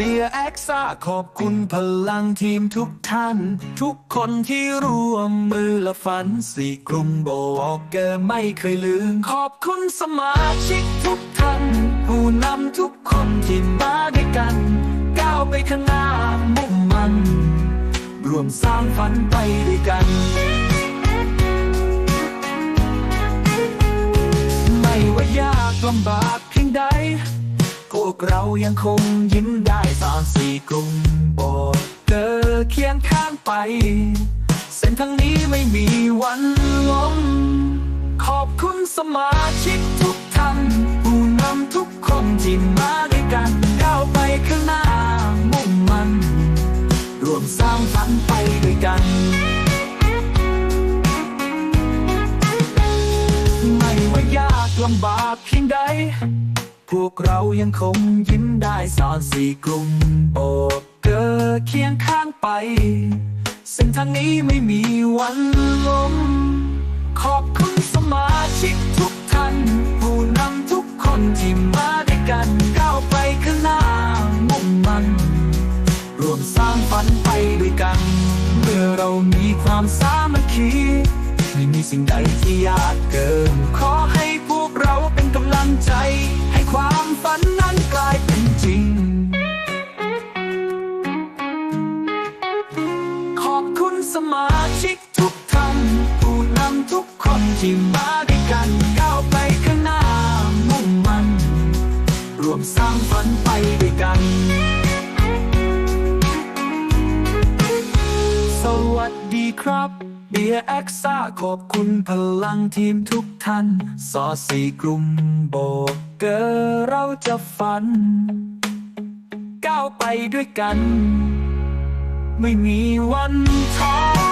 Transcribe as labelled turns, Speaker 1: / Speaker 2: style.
Speaker 1: เดียแอกซ่าขอบคุณพลังทีมทุกท่าน ทุกคนที่ร่วมมือและฝันสี่กลุ่มโบวอกเกอร์ไม่เคยลืม ขอบคุณสมาชิกทุกท่าน ผู้นำทุกคนที่มาด้วยกัน ก้าวไปข้างหน้ามุ่งมันรวมสร้างฝันไปด้วยกัน ไม่ว่ายากลำบากเพียงใดพ วกเรายังคงยิ้มได้สามสี่กลุ่มโบเกอเคียงข้างไป เส้นทางนี้ไม่มีวันล้มขอบคุณสมาชิกทุกท่านผู้นำทุกคนที่มาด้วยกันก้าวไปข้างหน้ามุ่งมันรวมสร้างฝันไปด้วยกันไม่ว่ายากลำบากเพียงใด พวกเรายังคงยิ้มได้สอนสี่กลุ่มโบกเกอเคียงข้างไปเส้นทางนี้ไม่มีวันล้มขอบคุณสมาชิกทุกท่าน ผู้นำทุกคนที่มาด้วยกันก้าวไปข้างหน้ามุ่งมันรวมสร้างฝันไปด้วยกัน เมื่อเรามีความสามัคคีไม่มีสิ่งใดที่ยากเกิน ขอให้พวกเราเป็นกำลังใจ สมาชิกทุกท่านผู้นำทุกคนที่มาด้วยกันก้าวไปข้างหน้ามุ่งมันรวมสร้างฝันไปด้วยกัน สวัสดีครับเบียร์แอคซ่าขอบคุณพลังทีมทุกท่าน สอสี่กลุ่มโบกเกอร์เราจะฝัน ก้าวไปด้วยกัน ไม่มีวันท้อ